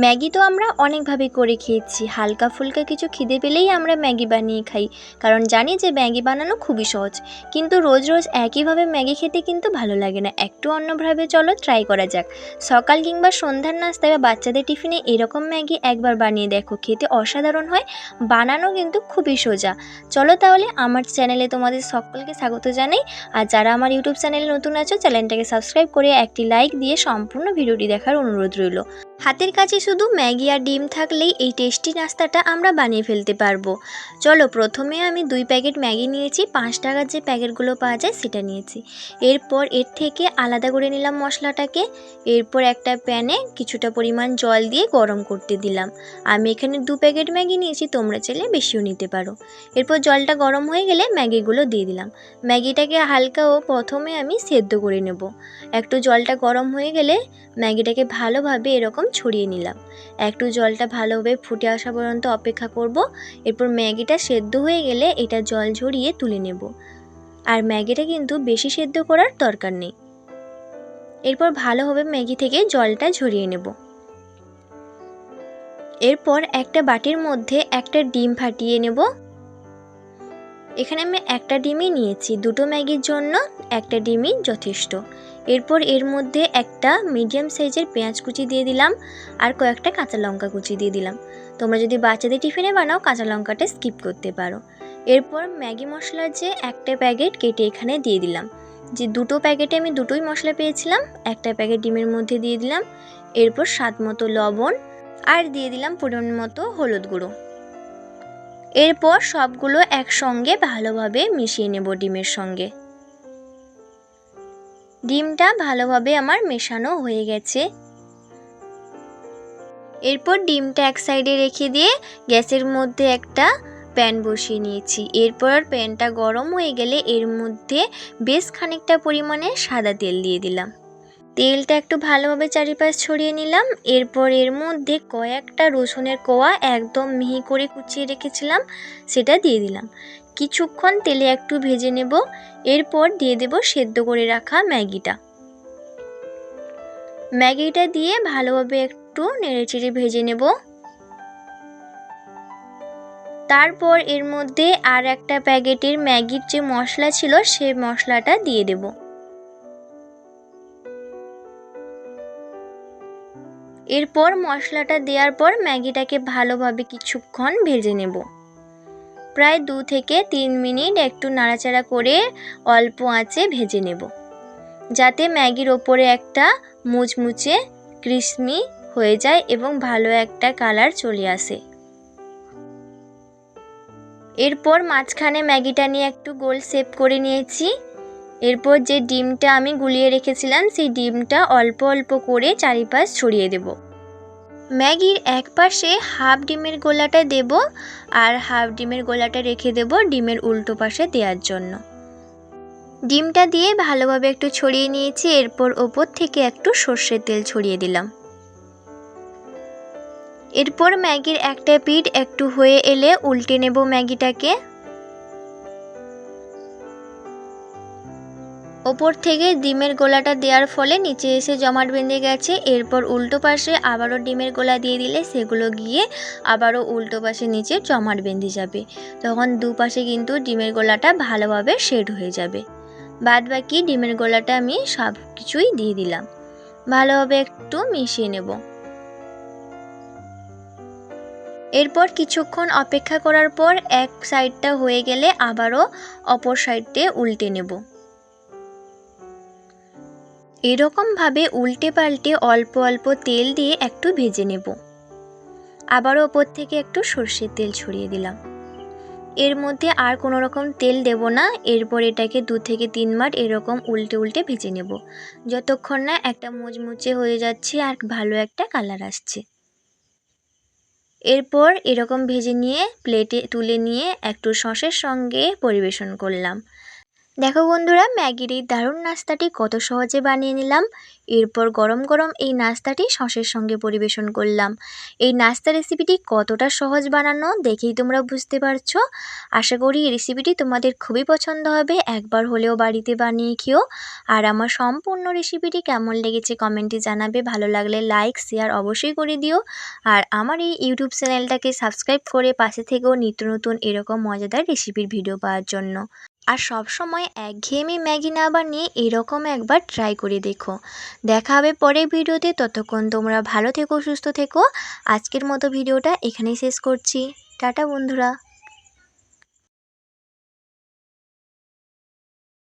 Maggi তো আমরা অনেকভাবে করে খেয়েছি। হালকা ফুলকা কিছু খিদে পেলেই আমরা ম্যাগি বানিয়ে খাই। কারণ জানি যে ম্যাগি বানানো খুবই সহজ। কিন্তু রোজ রোজ একইভাবে ম্যাগি খেতে কিন্তু ভালো লাগে না। একটু অন্যভাবে চলো ট্রাই করা যাক। সকাল কিংবা সন্ধ্যার নাস্তায় বা বাচ্চাদের টিফিনে এরকম ম্যাগি একবার বানিয়ে দেখো। খেতে অসাধারণ হয়, বানানো কিন্তু খুবই সোজা। চলো তাহলে আমার চ্যানেলে তোমাদের সকলকে স্বাগত জানাই। আর যারা আমার ইউটিউব চ্যানেলে নতুন আছো, চ্যানেলটাকে সাবস্ক্রাইব করে একটি লাইক দিয়ে সম্পূর্ণ ভিডিওটি দেখার অনুরোধ রইল। হাতের কাছে শুধু ম্যাগি আর ডিম থাকলেই এই টেস্টি নাস্তাটা আমরা বানিয়ে ফেলতে পারব। চলো প্রথমে আমি দুই প্যাকেট ম্যাগি নিয়েছি, পাঁচ টাকার যে প্যাকেটগুলো পাওয়া যায় সেটা নিয়েছি। এরপর এর থেকে আলাদা করে নিলাম মশলাটাকে, এরপর একটা প্যানে কিছুটা পরিমাণ জল দিয়ে গরম করতে দিলাম। আমি এখানে দু প্যাকেট ম্যাগি নিয়েছি, তোমরা চাইলে বেশিও নিতে পারো। এরপর জলটা গরম হয়ে গেলে ম্যাগিগুলো দিয়ে দিলাম। ম্যাগিটাকে হালকা ও প্রথমে আমি সেদ্ধ করে নেব। একটু জলটা গরম হয়ে গেলে ম্যাগিটাকে ভালোভাবে এরকম ছড়িয়ে নিলাম। একটু জলটা ভালোভাবে ফুটে আসা পর্যন্ত অপেক্ষা করব। এরপর ম্যাগিটা সেদ্ধ হয়ে গেলে এটা জল ঝরিয়ে তুলে নেব। আর ম্যাগিটা কিন্তু বেশি সেদ্ধ করার দরকার নেই। এরপর ভালোভাবে ম্যাগি থেকে জলটা ঝরিয়ে নেব। এরপর একটা বাটির মধ্যে একটা ডিম ফাটিয়ে নেব। এখানে আমি একটা ডিমই নিয়েছি। দুটো ম্যাগির জন্য একটা ডিমই যথেষ্ট। এরপর এর মধ্যে একটা মিডিয়াম সাইজের পেঁয়াজ কুচি দিয়ে দিলাম আর কয়েকটা কাঁচা লঙ্কা কুচি দিয়ে দিলাম। তোমরা যদি বাচ্চাদের টিফিনে বানাও, কাঁচা লঙ্কাটা স্কিপ করতে পারো। এরপর ম্যাগি মশলার যে একটা প্যাকেট কেটে এখানে দিয়ে দিলাম। যে দুটো প্যাকেটে আমি দুটোই মশলা পেয়েছিলাম, একটা প্যাকেট ডিমের মধ্যে দিয়ে দিলাম। এরপর স্বাদ মতো লবণ আর দিয়ে দিলাম পরিমাণ মতো হলুদ গুঁড়ো। এরপর সবগুলো একসঙ্গে ভালোভাবে মিশিয়ে নেব ডিমের সঙ্গে। ডিমটা ভালোভাবে আমার মেশানো হয়ে গেছে। এরপর ডিমটা এক সাইডে রেখে দিয়ে গ্যাসের মধ্যে একটা প্যান বসিয়ে নিয়েছি। এরপর প্যানটা গরম হয়ে গেলে এর মধ্যে বেশ খানিকটা পরিমাণে সাদা তেল দিয়ে দিলাম। তেলটা একটু ভালোভাবে চারিপাশ ছড়িয়ে নিলাম। এরপর এর মধ্যে কয়েকটা রসুনের কোয়া একদম মিহি করে কুচিয়ে রেখেছিলাম, সেটা দিয়ে দিলাম। কিছুক্ষণ তেলে একটু ভেজে নেব, এরপর দিয়ে দেব সেদ্ধ করে রাখা ম্যাগিটা। ম্যাগিটা দিয়ে ভালোভাবে একটু নেড়েচেড়ে ভেজে নেব। তারপর এর মধ্যে আর একটা প্যাকেটের ম্যাগির যে মশলা ছিল, সে মশলাটা দিয়ে দেব। এরপর মশলাটা দেওয়ার পর ম্যাগিটাকে ভালোভাবে কিছুক্ষণ ভেজে নেব। প্রায় দু থেকে তিন মিনিট একটু নাড়াচাড়া করে অল্প আঁচে ভেজে নেব, যাতে ম্যাগির ওপরে একটা মুচমুচে ক্রিসমি হয়ে যায় এবং ভালো একটা কালার চলে আসে। এরপর মাঝখানে ম্যাগিটা নিয়ে একটু গোল শেপ করে নিয়েছি। এরপর যে ডিমটা আমি গুলিয়ে রেখেছিলাম, সেই ডিমটা অল্প অল্প করে চারিপাশ ছড়িয়ে দেব। ম্যাগির এক পাশে হাফ ডিমের গোলাটা দেব আর হাফ ডিমের গোলাটা রেখে দেব ডিমের উল্টো পাশে দেওয়ার জন্য। ডিমটা দিয়ে ভালোভাবে একটু ছড়িয়ে নিয়েছি, এরপর ওপর থেকে একটু সর্ষের তেল ছড়িয়ে দিলাম। এরপর ম্যাগির একটা পিঠ একটু হয়ে এলে উল্টে নেব ম্যাগিটাকে। ওপর থেকে ডিমের গোলাটা দেওয়ার ফলে নিচে এসে জমাট বেঁধে গেছে। এরপর উল্টো পাশে আবারও ডিমের গোলা দিয়ে দিলে সেগুলো গিয়ে আবারও উল্টো পাশে নিচে জমাট বেঁধে যাবে। তখন দুপাশে কিন্তু ডিমের গোলাটা ভালোভাবে শেড হয়ে যাবে। বাদ বাকি ডিমের গোলাটা আমি সব কিছুই দিয়ে দিলাম। ভালোভাবে একটু মিশিয়ে নেব। এরপর কিছুক্ষণ অপেক্ষা করার পর এক সাইডটা হয়ে গেলে আবারও অপর সাইডে উল্টে নেব। এরকমভাবে উল্টে পাল্টে অল্প অল্প তেল দিয়ে একটু ভেজে নেব। আবারও ওপর থেকে একটু সর্ষের তেল ছড়িয়ে দিলাম। এর মধ্যে আর কোনো রকম তেল দেব না, এরপর এটাকে দু থেকে তিন মাঠ এরকম উল্টে উল্টে ভেজে নেব। যতক্ষণ না একটা মুচমুচে হয়ে যাচ্ছে আর ভালো একটা কালার আসছে। এরপর এরকম ভেজে নিয়ে, প্লেটে তুলে নিয়ে একটু সসের সঙ্গে পরিবেশন করলাম। দেখো বন্ধুরা, ম্যাগির এই দারুণ নাস্তাটি কত সহজে বানিয়ে নিলাম। এরপর গরম গরম এই নাস্তাটি সসের সঙ্গে পরিবেশন করলাম। এই নাস্তা রেসিপিটি কতটা সহজ বানানো দেখেই তোমরা বুঝতে পারছ। আশা করি এই রেসিপিটি তোমাদের খুবই পছন্দ হবে। একবার হলেও বাড়িতে বানিয়ে খেও। আর আমার সম্পূর্ণ রেসিপিটি কেমন লেগেছে কমেন্টে জানাবে। ভালো লাগলে লাইক, শেয়ার অবশ্যই করে দিও। আর আমার এই ইউটিউব চ্যানেলটাকে সাবস্ক্রাইব করে পাশে থেকেও নিত্য নতুন এরকম মজাদার রেসিপির ভিডিও পাওয়ার জন্য। আর সব সময় একঘেয়েমি ম্যাগি না নিয়ে এরকম একবার ট্রাই করে দেখো। দেখা হবে পরের ভিডিওতে, ততক্ষণ তোমরা ভালো থেকো, সুস্থ থেকো। আজকের মতো ভিডিওটা এখানেই শেষ করছি। টাটা বন্ধুরা।